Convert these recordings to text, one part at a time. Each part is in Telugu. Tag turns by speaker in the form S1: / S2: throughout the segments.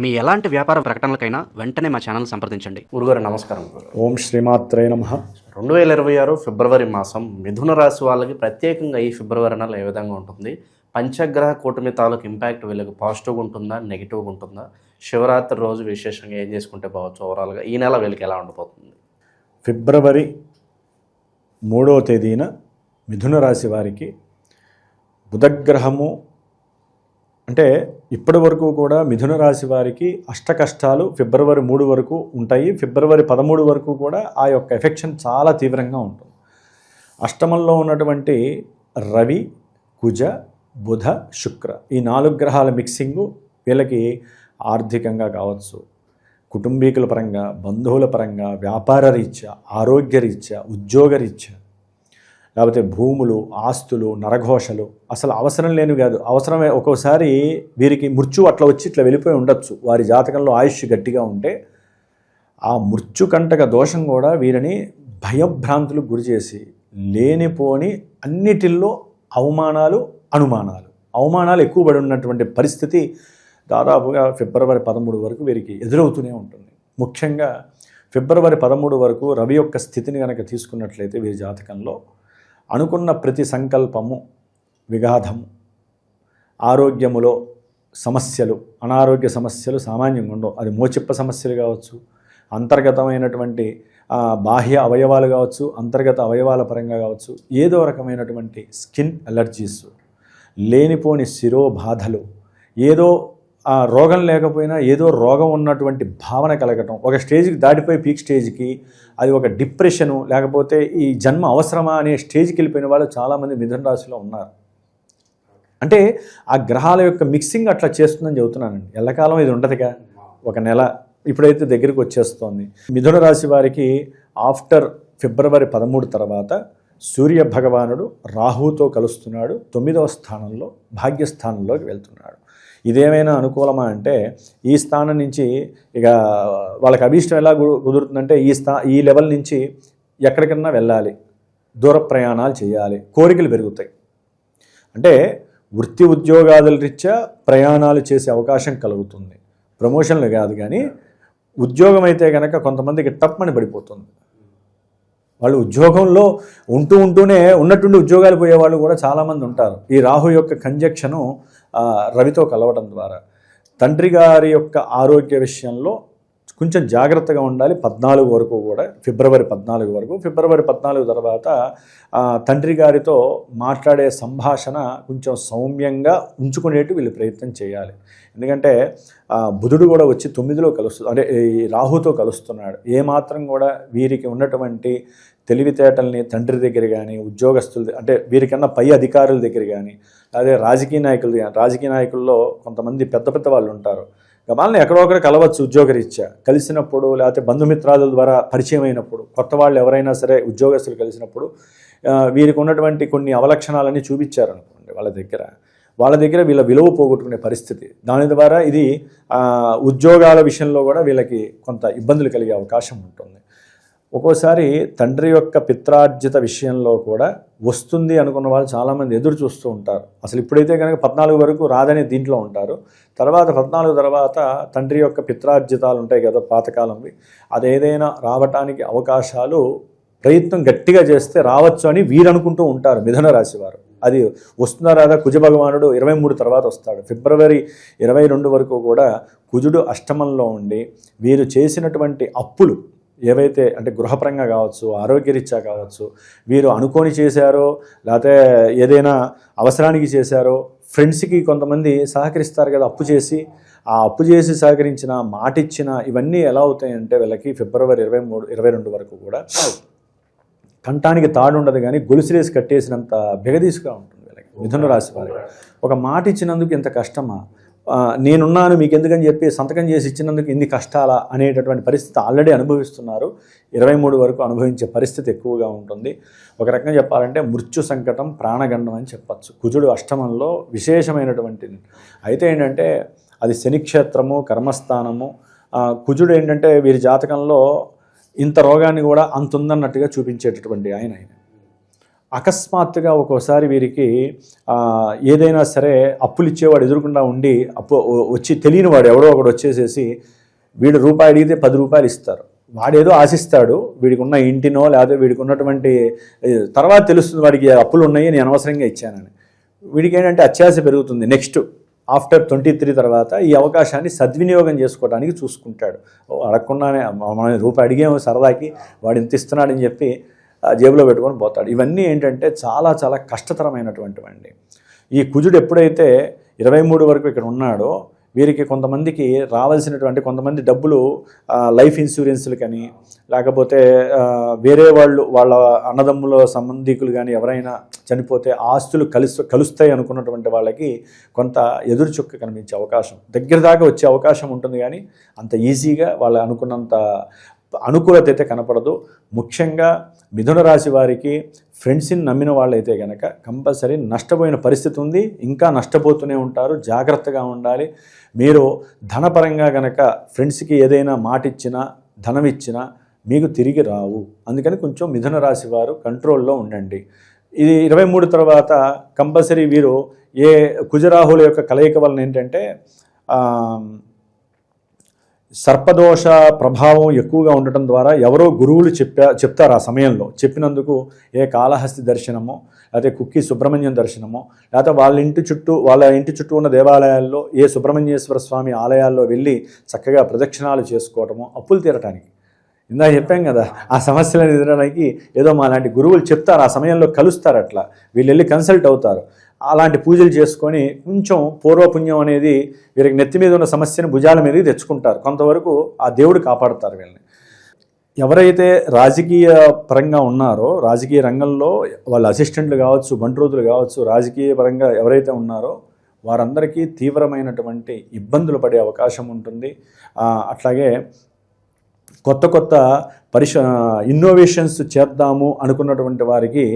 S1: మీ ఎలాంటి వ్యాపార ప్రకటనలకైనా వెంటనే మా ఛానల్ సంప్రదించండి.
S2: గురుగారు నమస్కారం
S3: ఓం శ్రీమాత్రే నమ.
S2: రెండు వేల ఇరవై ఆరు ఫిబ్రవరి మాసం మిథున రాశి వాళ్ళకి ప్రత్యేకంగా ఈ ఫిబ్రవరి నెల ఏ విధంగా ఉంటుంది? పంచగ్రహ కూటమి తాలూకు ఇంపాక్ట్ వీళ్ళకి పాజిటివ్గా ఉంటుందా నెగిటివ్గా ఉంటుందా? శివరాత్రి రోజు విశేషంగా ఏం చేసుకుంటే బావచ్చు ఓవరాల్గా ఈ నెల వీళ్ళకి ఎలా ఉండబోతుంది?
S3: ఫిబ్రవరి మూడవ తేదీన మిథున రాశి వారికి బుధగ్రహము అంటే ఇప్పటి వరకు కూడా మిథున రాశి వారికి అష్ట కష్టాలు ఫిబ్రవరి మూడు వరకు ఉంటాయి. ఫిబ్రవరి పదమూడు వరకు కూడా ఆ యొక్క ఎఫెక్షన్ చాలా తీవ్రంగా ఉంటుంది. అష్టమంలో ఉన్నటువంటి రవి కుజ బుధ శుక్ర ఈ నాలుగు గ్రహాల మిక్సింగు వీళ్ళకి ఆర్థికంగా కావచ్చు. కుటుంబీకుల పరంగా బంధువుల పరంగా వ్యాపార రీత్యా ఆరోగ్య రీత్యా ఉద్యోగ రీత్యా లేకపోతే భూములు ఆస్తులు నరఘోషలు అసలు అవసరం లేనివి కాదు. అవసరమే ఒక్కోసారి వీరికి మృత్యు అట్లా వచ్చి ఇట్లా వెళ్ళిపోయి ఉండొచ్చు. వారి జాతకంలో ఆయుష్ గట్టిగా ఉంటే ఆ మృత్యుకంటక దోషం కూడా వీరిని భయభ్రాంతులకు గురి చేసి లేనిపోని అన్నిటిల్లో అవమానాలు అనుమానాలు. అవమానాలు ఎక్కువ పడి ఉన్నటువంటి పరిస్థితి దాదాపుగా ఫిబ్రవరి పదమూడు వరకు వీరికి ఎదురవుతూనే ఉంటుంది. ముఖ్యంగా ఫిబ్రవరి పదమూడు వరకు రవి యొక్క స్థితిని కనుక తీసుకున్నట్లయితే వీరి జాతకంలో అనుకున్న ప్రతి సంకల్పము విఘాధము ఆరోగ్యములో సమస్యలు అనారోగ్య సమస్యలు సామాన్యంగా ఉండవు. అది మోచిప్ప సమస్యలు కావచ్చు అంతర్గతమైనటువంటి బాహ్య అవయవాలు కావచ్చు అంతర్గత అవయవాల పరంగా కావచ్చు ఏదో రకమైనటువంటి స్కిన్ అలర్జీస్ లేనిపోని శిరోబాధలు ఏదో ఆ రోగం లేకపోయినా ఏదో రోగం ఉన్నటువంటి భావన కలగటం. ఒక స్టేజ్కి దాటిపోయి పీక్ స్టేజ్కి అది ఒక డిప్రెషను లేకపోతే ఈ జన్మ అవసరమా అనే స్టేజ్కి వెళ్ళిపోయిన వాళ్ళు చాలామంది మిథున రాశిలో ఉన్నారు. అంటే ఆ గ్రహాల యొక్క మిక్సింగ్ అట్లా చేస్తుందని చెబుతున్నానండి. ఎల్లకాలం ఇది ఉండదుగా. ఒక నెల ఇప్పుడైతే దగ్గరికి వచ్చేస్తోంది. మిథున రాశి వారికి ఆఫ్టర్ ఫిబ్రవరి పదమూడు తర్వాత సూర్య భగవానుడు రాహుతో కలుస్తున్నాడు. తొమ్మిదవ స్థానంలో భాగ్యస్థానంలోకి వెళ్తున్నాడు. ఇదేమైనా అనుకూలమా అంటే ఈ స్థానం నుంచి ఇక వాళ్ళకి అభీష్టం ఎలా కు- కుదురుతుందంటే ఈ స్థా ఈ లెవెల్ నుంచి ఎక్కడికన్నా వెళ్ళాలి. దూర ప్రయాణాలు చేయాలి. కోరికలు పెరుగుతాయి. అంటే వృత్తి ఉద్యోగాదుల రీత్యా ప్రయాణాలు చేసే అవకాశం కలుగుతుంది. ప్రమోషన్లు కాదు కానీ ఉద్యోగం అయితే కనుక కొంతమందికి తప్పని పడిపోతుంది. వాళ్ళు ఉద్యోగంలో ఉంటూ ఉంటూనే ఉన్నట్టుండి ఉద్యోగాలు పోయేవాళ్ళు కూడా చాలామంది ఉంటారు. ఈ రాహు యొక్క కంజక్షను రవితో కలవటం ద్వారా. తండ్రి గారి యొక్క ఆరోగ్య విషయంలో కొంచెం జాగ్రత్తగా ఉండాలి. పద్నాలుగు వరకు కూడా ఫిబ్రవరి పద్నాలుగు వరకు. ఫిబ్రవరి పద్నాలుగు తర్వాత తండ్రి గారితో మాట్లాడే సంభాషణ కొంచెం సౌమ్యంగా ఉంచుకునేట్టు వీళ్ళు ప్రయత్నం చేయాలి. ఎందుకంటే బుధుడు కూడా వచ్చి తొమ్మిదిలో కలుస్తు అంటే ఈ రాహుతో కలుస్తున్నాడు. ఏమాత్రం కూడా వీరికి ఉన్నటువంటి తెలివితేటల్ని తండ్రి దగ్గర కానీ ఉద్యోగస్తుల అంటే వీరికన్నా పై అధికారుల దగ్గర కానీ అదే రాజకీయ నాయకులు రాజకీయ నాయకుల్లో కొంతమంది పెద్ద పెద్ద వాళ్ళు ఉంటారు. గమాలని ఎక్కడో ఒకరు కలవచ్చు ఉద్యోగరీత్యా. కలిసినప్పుడు లేకపోతే బంధుమిత్రాదుల ద్వారా పరిచయం అయినప్పుడు కొత్త వాళ్ళు ఎవరైనా సరే ఉద్యోగస్తులు కలిసినప్పుడు వీరికి ఉన్నటువంటి కొన్ని అవలక్షణాలన్నీ చూపించారనుకోండి వాళ్ళ దగ్గర. వాళ్ళ దగ్గర వీళ్ళ విలువ పోగొట్టుకునే పరిస్థితి. దాని ద్వారా ఇది ఉద్యోగాల విషయంలో కూడా వీళ్ళకి కొంత ఇబ్బందులు కలిగే అవకాశం ఉంటుంది. ఒక్కోసారి తండ్రి యొక్క పిత్రార్జిత విషయంలో కూడా వస్తుంది అనుకున్న వాళ్ళు చాలామంది ఎదురు చూస్తూ ఉంటారు. అసలు ఇప్పుడైతే కనుక పద్నాలుగు వరకు రాదని దీంట్లో ఉంటారు. తర్వాత పద్నాలుగు తర్వాత తండ్రి యొక్క పిత్రార్జితాలు ఉంటాయి కదా పాతకాలంవి. అదేదైనా రావటానికి అవకాశాలు ప్రయత్నం గట్టిగా చేస్తే రావచ్చు అని వీరనుకుంటూ ఉంటారు మిథున రాశి వారు అది వస్తున్న రాదా? కుజ భగవానుడు ఇరవై మూడు తర్వాత వస్తాడు. ఫిబ్రవరి ఇరవై రెండు వరకు కూడా కుజుడు అష్టమంలో ఉండి వీరు చేసినటువంటి అప్పులు ఏవైతే అంటే గృహపరంగా కావచ్చు ఆరోగ్యరీత్యా కావచ్చు వీరు అనుకోని చేశారో లేకపోతే ఏదైనా అవసరానికి చేశారో ఫ్రెండ్స్కి కొంతమంది సహకరిస్తారు కదా అప్పు చేసి. ఆ అప్పు చేసి సహకరించిన మాట ఇచ్చిన ఇవన్నీ ఎలా అవుతాయంటే వీళ్ళకి ఫిబ్రవరి ఇరవై మూడు ఇరవై రెండు వరకు కూడా కంఠానికి తాడు ఉండదు కానీ గొలుసులేసి కట్టేసినంత బెగదీసుగా ఉంటుంది వీళ్ళకి మిథున రాశి వారికి. ఒక మాట ఇచ్చినందుకు ఇంత కష్టమా? నేనున్నాను మీకు ఎందుకని చెప్పి సంతకం చేసి ఇచ్చినందుకు ఇన్ని కష్టాలా అనేటటువంటి పరిస్థితి ఆల్రెడీ అనుభవిస్తున్నారు. ఇరవై మూడు వరకు అనుభవించే పరిస్థితి ఎక్కువగా ఉంటుంది. ఒక రకంగా చెప్పాలంటే మృత్యు సంకటం ప్రాణగండం అని చెప్పచ్చు. కుజుడు అష్టమంలో విశేషమైనటువంటిది అయితే ఏంటంటే అది శనిక్షేత్రము కర్మస్థానము. కుజుడు ఏంటంటే వీరి జాతకంలో ఇంత రోగాన్ని కూడా అంత ఉందన్నట్టుగా చూపించేటటువంటి ఆయన ఆయన. అకస్మాత్తుగా ఒక్కోసారి వీరికి ఏదైనా సరే అప్పులు ఇచ్చేవాడు ఎదురుకుండా ఉండి అప్పు వచ్చి తెలియని వాడు ఎవడో ఒకడు వచ్చేసేసి వీడు రూపాయి అడిగితే పది రూపాయలు ఇస్తారు. వాడేదో ఆశిస్తాడు వీడికి ఉన్న ఇంటినో లేదా వీడికి ఉన్నటువంటి తర్వాత తెలుస్తుంది వాడికి అప్పులు ఉన్నాయి నేను అనవసరంగా ఇచ్చానని. వీడికి ఏంటంటే అత్యాశ పెరుగుతుంది. నెక్స్ట్ ఆఫ్టర్ ట్వంటీ త్రీ తర్వాత ఈ అవకాశాన్ని సద్వినియోగం చేసుకోవడానికి చూసుకుంటాడు. అడగకుండానే మనం రూపాయి అడిగాము సరదాకి వాడు ఇంత ఇస్తున్నాడని చెప్పి జేబులో పెట్టుకొని పోతాడు. ఇవన్నీ ఏంటంటే చాలా చాలా కష్టతరమైనటువంటివండి. ఈ కుజుడు ఎప్పుడైతే ఇరవై మూడు వరకు ఇక్కడ ఉన్నాడో వీరికి కొంతమందికి రావాల్సినటువంటి కొంతమంది డబ్బులు లైఫ్ ఇన్సూరెన్స్లు కానీ లేకపోతే వేరే వాళ్ళు వాళ్ళ అన్నదమ్ముల సంబంధికులు కానీ ఎవరైనా చనిపోతే ఆస్తులు కలుసు కలుస్తాయి అనుకున్నటువంటి వాళ్ళకి కొంత ఎదురు చుక్క కనిపించే అవకాశం. దగ్గర దాకా వచ్చే అవకాశం ఉంటుంది కానీ అంత ఈజీగా వాళ్ళు అనుకున్నంత అనుకూలత అయితే కనపడదు. ముఖ్యంగా మిథున రాశి వారికి ఫ్రెండ్స్ని నమ్మిన వాళ్ళైతే కనుక కంపల్సరీ నష్టపోయిన పరిస్థితి ఉంది. ఇంకా నష్టపోతూనే ఉంటారు. జాగ్రత్తగా ఉండాలి. మీరు ధనపరంగా కనుక ఫ్రెండ్స్కి ఏదైనా మాట ఇచ్చినా ధనం ఇచ్చినా మీకు తిరిగి రావు. అందుకని కొంచెం మిథున రాశి వారు కంట్రోల్లో ఉండండి. ఇది ఇరవై మూడు తర్వాత కంపల్సరీ వీరు ఏ కుజరాహుల యొక్క కలయిక వలన ఏంటంటే సర్పదోష ప్రభావం ఎక్కువగా ఉండటం ద్వారా ఎవరో గురువులు చెప్పా చెప్తారు ఆ సమయంలో. చెప్పినందుకు ఏ కాళహస్తి దర్శనమో లేకపోతే కుక్కి సుబ్రహ్మణ్యం దర్శనమో లేకపోతే వాళ్ళ ఇంటి చుట్టూ వాళ్ళ ఇంటి చుట్టూ ఉన్న దేవాలయాల్లో ఏ సుబ్రహ్మణ్యేశ్వర స్వామి ఆలయాల్లో వెళ్ళి చక్కగా ప్రదక్షిణాలు చేసుకోవటము అప్పులు తీరటానికి. ఇందాక చెప్పాం కదా ఆ సమస్యలను ఎదురడానికి ఏదో మా లాంటి గురువులు చెప్తారు ఆ సమయంలో కలుస్తారు అట్లా. వీళ్ళు వెళ్ళి కన్సల్ట్ అవుతారు. అలాంటి పూజలు చేసుకొని కొంచెం పూర్వపుణ్యం అనేది వీరికి నెత్తి మీద ఉన్న సమస్యను భుజాల మీదకి తెచ్చుకుంటారు. కొంతవరకు ఆ దేవుడు కాపాడుతారు వీళ్ళని. ఎవరైతే రాజకీయ పరంగా ఉన్నారో రాజకీయ రంగంలో వాళ్ళ అసిస్టెంట్లు కావచ్చు బంట్రోతులు కావచ్చు రాజకీయ పరంగా ఎవరైతే ఉన్నారో వారందరికీ తీవ్రమైనటువంటి ఇబ్బందులు పడే అవకాశం ఉంటుంది. అట్లాగే కొత్త కొత్త పరిశ ఇన్నోవేషన్స్ చేద్దాము అనుకున్నటువంటి వారికి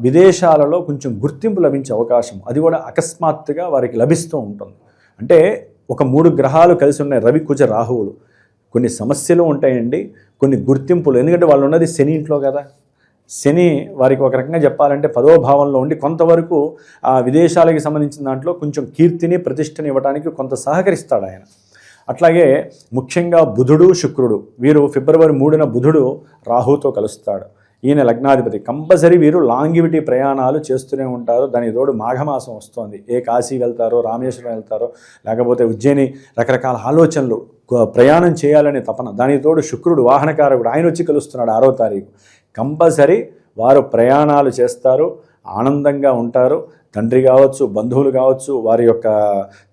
S3: విదేశాలలో కొంచెం గుర్తింపు లభించే అవకాశం. అది కూడా అకస్మాత్తుగా వారికి లభిస్తూ ఉంటుంది. అంటే ఒక మూడు గ్రహాలు కలిసి ఉన్నాయి. రవి కుజ రాహువులు. కొన్ని సమస్యలు ఉంటాయండి. కొన్ని గుర్తింపులు. ఎందుకంటే వాళ్ళు ఉన్నది శని ఇంట్లో కదా. శని వారికి ఒక రకంగా చెప్పాలంటే పదో భావంలో ఉండి కొంతవరకు ఆ విదేశాలకి సంబంధించిన దాంట్లో కొంచెం కీర్తిని ప్రతిష్టని ఇవ్వడానికి కొంత సహకరిస్తాడు ఆయన. అట్లాగే ముఖ్యంగా బుధుడు శుక్రుడు. వీరు ఫిబ్రవరి మూడున బుధుడు రాహుతో కలుస్తాడు. ఈయన లగ్నాధిపతి. కంపల్సరీ వీరు లాంగివిటీ ప్రయాణాలు చేస్తూనే ఉంటారు. దాని తోడు మాఘమాసం వస్తోంది. ఏ కాశీ వెళ్తారో రామేశ్వరం వెళ్తారో లేకపోతే ఉజ్జయిని రకరకాల ఆలోచనలు ప్రయాణం చేయాలనే తపన. దాని తోడు శుక్రుడు వాహనకారకుడు ఆయన వచ్చి కలుస్తున్నాడు ఆరో తారీఖు. కంపల్సరీ వారు ప్రయాణాలు చేస్తారు ఆనందంగా ఉంటారు. తండ్రి కావచ్చు బంధువులు కావచ్చు వారి యొక్క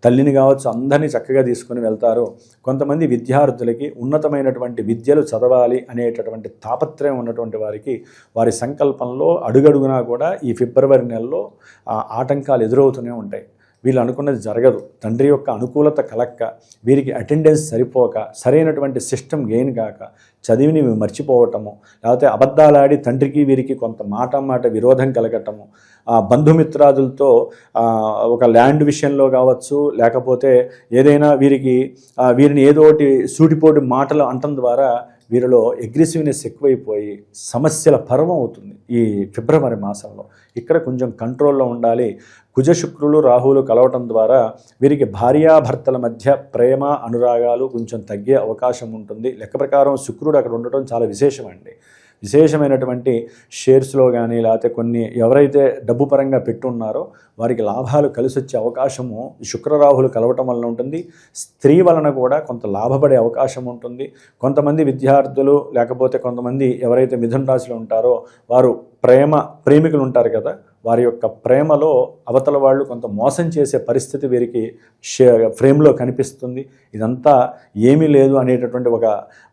S3: తల్లిని కావచ్చు అందరినీ చక్కగా తీసుకుని వెళ్తారు. కొంతమంది విద్యార్థులకి ఉన్నతమైనటువంటి విద్యలు చదవాలి అనేటటువంటి తాపత్రయం ఉన్నటువంటి వారికి వారి సంకల్పంలో అడుగడుగునా కూడా ఈ ఫిబ్రవరి నెలలో ఆటంకాలు ఎదురవుతూనే ఉంటాయి. వీళ్ళు అనుకున్నది జరగదు. తండ్రి యొక్క అనుకూలత కలక్క వీరికి అటెండెన్స్ సరిపోక సరైనటువంటి సిస్టమ్ గెయిన్ కాక చదివిని మర్చిపోవటము లేకపోతే అబద్ధాలాడి తండ్రికి వీరికి కొంత మాట మాట విరోధం కలగటము ఆ బంధుమిత్రాదులతో ఒక ల్యాండ్ విషయంలో కావచ్చు లేకపోతే ఏదైనా వీరికి వీరిని ఏదో ఒకటి సూటిపోటి మాటలు అంటం ద్వారా వీరిలో అగ్రెసివ్నెస్ ఎక్కువైపోయి సమస్యల పర్వం అవుతుంది ఈ ఫిబ్రవరి మాసంలో. ఇక్కడ కొంచెం కంట్రోల్లో ఉండాలి. కుజ శుక్రులు రాహువులు కలవటం ద్వారా వీరికి భార్యాభర్తల మధ్య ప్రేమ అనురాగాలు కొంచెం తగ్గే అవకాశం ఉంటుంది. లెక్క ప్రకారం శుక్రుడు అక్కడ ఉండటం చాలా విశేషమండి. విశేషమైనటువంటి షేర్స్లో కానీ లేకపోతే కొన్ని ఎవరైతే డబ్బు పరంగా పెట్టున్నారో వారికి లాభాలు కలిసి వచ్చే అవకాశము శుక్రరాహులు కలవటం వలన ఉంటుంది. స్త్రీ వలన కూడా కొంత లాభపడే అవకాశం ఉంటుంది. కొంతమంది విద్యార్థులు లేకపోతే కొంతమంది ఎవరైతే మిథున రాశిలో ఉంటారో వారు ప్రేమ ప్రేమికులు ఉంటారు కదా వారి యొక్క ప్రేమలో అవతల వాళ్ళు కొంత మోసం చేసే పరిస్థితి వీరికి షే ఫ్రేమ్లో కనిపిస్తుంది. ఇదంతా ఏమీ లేదు అనేటటువంటి ఒక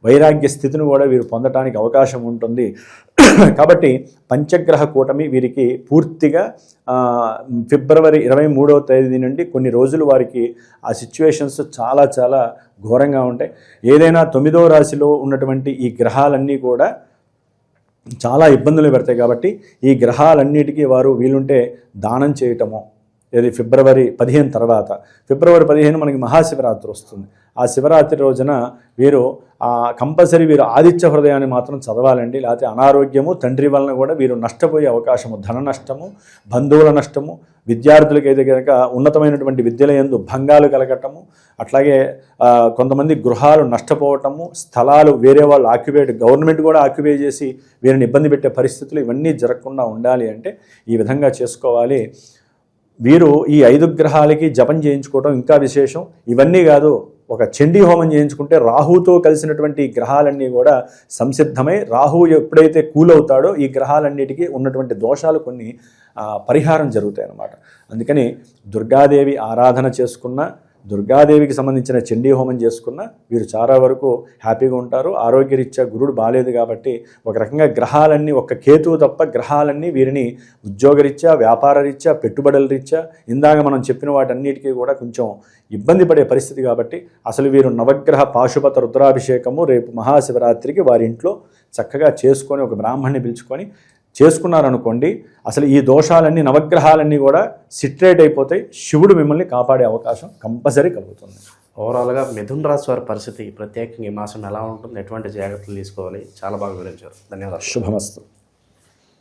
S3: వైరాగ్య స్థితిని కూడా వీరు పొందటానికి అవకాశం ఉంటుంది. కాబట్టి పంచగ్రహ కూటమి వీరికి పూర్తిగా ఫిబ్రవరి ఇరవై మూడవ తేదీ నుండి కొన్ని రోజులు వారికి ఆ సిచ్యువేషన్స్ చాలా చాలా ఘోరంగా ఉంటాయి. ఏదైనా తొమ్మిదవ రాశిలో ఉన్నటువంటి ఈ గ్రహాలన్నీ కూడా చాలా ఇబ్బందులు పెడతాయి కాబట్టి ఈ గ్రహాలన్నిటికీ వారు వీలుంటే దానం చేయటము. ఇది ఫిబ్రవరి పదిహేను తర్వాత. ఫిబ్రవరి పదిహేను మనకి మహాశివరాత్రి వస్తుంది. ఆ శివరాత్రి రోజున వీరు కంపల్సరీ వీరు ఆదిత్య హృదయాన్ని మాత్రం చదవాలండి. లేకపోతే అనారోగ్యము తండ్రి వలన కూడా వీరు నష్టపోయే అవకాశము ధన నష్టము బంధువుల నష్టము విద్యార్థులకైతే కనుక ఉన్నతమైనటువంటి విద్యల ఎందు భంగాలు కలగటము అట్లాగే కొంతమంది గృహాలు నష్టపోవటము స్థలాలు వేరే వాళ్ళు ఆక్యుపేట్ గవర్నమెంట్ కూడా ఆక్యుపై చేసి వీరిని ఇబ్బంది పెట్టే పరిస్థితులు ఇవన్నీ జరగకుండా ఉండాలి అంటే ఈ విధంగా చేసుకోవాలి. వీరు ఈ ఐదు గ్రహాలకి జపం చేయించుకోవడం ఇంకా విశేషం. ఇవన్నీ కాదు ఒక చండీ హోమం చేయించుకుంటే రాహుతో కలిసినటువంటి గ్రహాలన్నీ కూడా సంసిద్ధమై రాహు ఎప్పుడైతే కూలవుతాడో ఈ గ్రహాలన్నిటికీ ఉన్నటువంటి దోషాలు కొన్ని పరిహారం జరుగుతాయి అన్నమాట అందుకని దుర్గాదేవి ఆరాధన చేసుకున్న దుర్గాదేవికి సంబంధించిన చండీ హోమం చేసుకున్న వీరు చాలా వరకు హ్యాపీగా ఉంటారు. ఆరోగ్యరీత్యా గురుడు బాగాలేదు కాబట్టి ఒక రకంగా గ్రహాలన్నీ ఒక్క కేతువు తప్ప గ్రహాలన్నీ వీరిని ఉద్యోగరీత్యా వ్యాపార రీత్యా పెట్టుబడుల రీత్యా ఇందాక మనం చెప్పిన వాటన్నిటికీ కూడా కొంచెం ఇబ్బంది పడే పరిస్థితి కాబట్టి అసలు వీరు నవగ్రహ పాశుపత రుద్రాభిషేకము రేపు మహాశివరాత్రికి వారి ఇంట్లో చక్కగా చేసుకొని ఒక బ్రాహ్మణ్ణి పిలుచుకొని చేసుకున్నారనుకోండి అసలు ఈ దోషాలన్నీ నవగ్రహాలన్నీ కూడా సిట్రేట్ అయిపోతాయి శివుడు మిమ్మల్ని కాపాడే అవకాశం కంపల్సరీ కలుగుతుంది.
S2: ఓవరాల్గా మిథున్ రాశి వారి పరిస్థితి ప్రత్యేకంగా ఈ మాసం ఎలా ఉంటుంది ఎటువంటి జాగ్రత్తలు తీసుకోవాలి చాలా బాగా వివరించారు. ధన్యవాదాలు.
S3: శుభమస్తు.